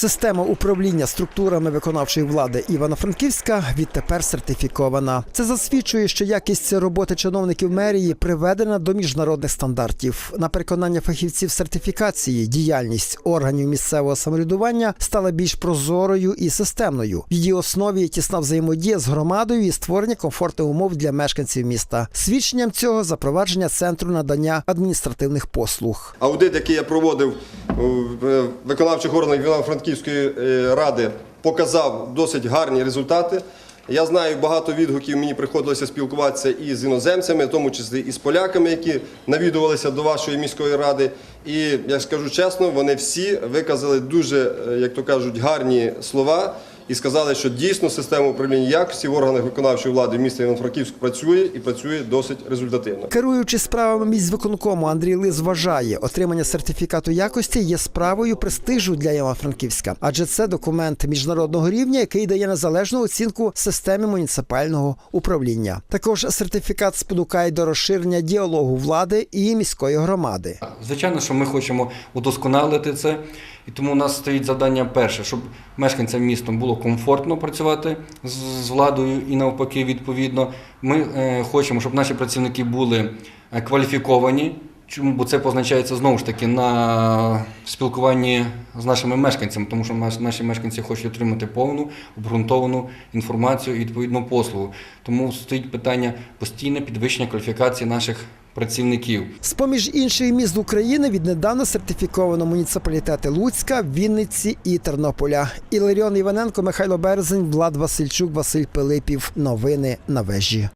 Система управління структурами виконавчої влади Івано-Франківська відтепер сертифікована. Це засвідчує, що якість роботи чиновників мерії приведена до міжнародних стандартів. На переконання фахівців сертифікації, діяльність органів місцевого самоврядування стала більш прозорою і системною. В її основі тісна взаємодія з громадою і створення комфортних умов для мешканців міста. Свідченням цього запровадження центру надання адміністративних послуг. Аудит, який я проводив в виконавчих органах Івано-Франківської е, ради, показав досить гарні результати. Я знаю багато відгуків, мені приходилося спілкуватися і з іноземцями, в тому числі і з поляками, які навідувалися до вашої міської ради. І я скажу чесно, вони всі виказали дуже, е, як то кажуть, гарні слова. І сказали, що дійсно система управління якості в органах виконавчої влади міста Івано-Франківську працює і працює досить результативно. Керуючи справами міськвиконкому, Андрій Лис вважає, отримання сертифікату якості є справою престижу для Івано-Франківська, адже це документ міжнародного рівня, який дає незалежну оцінку системі муніципального управління. Також сертифікат спонукає до розширення діалогу влади і міської громади. Звичайно, що ми хочемо удосконалити це, і тому у нас стоїть завдання перше, щоб мешканцям міста було комфортно працювати з, владою і навпаки, відповідно. Ми е, хочемо, щоб наші працівники були е, кваліфіковані. Чому? Бо це позначається знову ж таки на спілкуванні з нашими мешканцями, тому що наш- наші мешканці хочуть отримати повну обґрунтовану інформацію і відповідну послугу. Тому стоїть питання постійне підвищення кваліфікації наших працівників. З-поміж інших міст України віднедавна сертифіковано муніципалітети Луцька, Вінниці і Тернополя. Іларіон Іваненко, Михайло Березень, Влад Васильчук, Василь Пилипів. Новини на вежі.